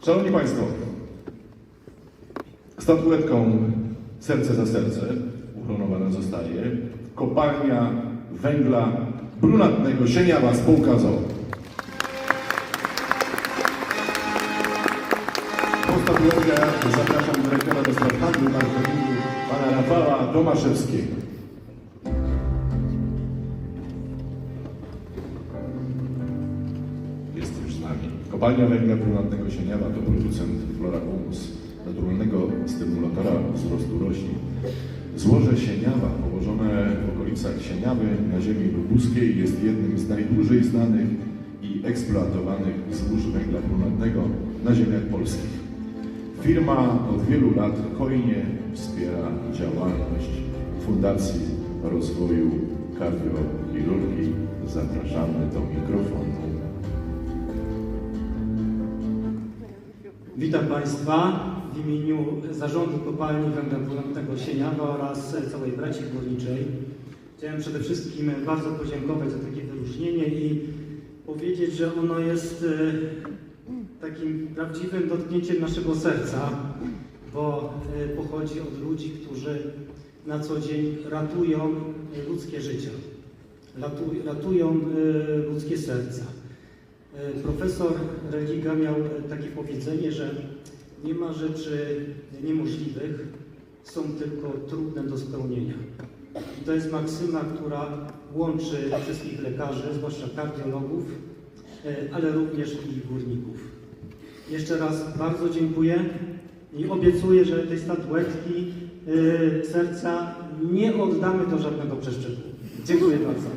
Szanowni Państwo, statuetką Serce za Serce uhonorowana zostaje kopalnia węgla brunatnego Sieniawa spółka ZOO. Po statuetkę zapraszam dyrektora do spraw handlu pana Rafała Tomaszewskiego. Kopalnia węgla brunatnego Sieniawa to producent Flora Humus, naturalnego stymulatora wzrostu roślin. Złoże Sieniawa, położone w okolicach Sieniawy na ziemi lubuskiej, jest jednym z najdłużej znanych i eksploatowanych złóż węgla brunatnego na ziemiach polskich. Firma od wielu lat hojnie wspiera działalność Fundacji Rozwoju Kardiochirurgii. Zapraszamy do mikrofonu. Witam Państwa w imieniu Zarządu Kopalni Węgla Brunatnego Sieniawa oraz całej braci górniczej. Chciałem przede wszystkim bardzo podziękować za takie wyróżnienie i powiedzieć, że ono jest e, takim prawdziwym dotknięciem naszego serca, bo e, pochodzi od ludzi, którzy na co dzień ratują e, ludzkie życia, ratuj- ratują ludzkie serca. E, Profesor Religa miał e, takie powiedzenie, że nie ma rzeczy niemożliwych, są tylko trudne do spełnienia. I to jest maksyma, która łączy wszystkich lekarzy, zwłaszcza kardiologów, e, ale również i górników. Jeszcze raz bardzo dziękuję i obiecuję, że tej statuetki serca nie oddamy do żadnego przeszczepu. Dziękuję bardzo.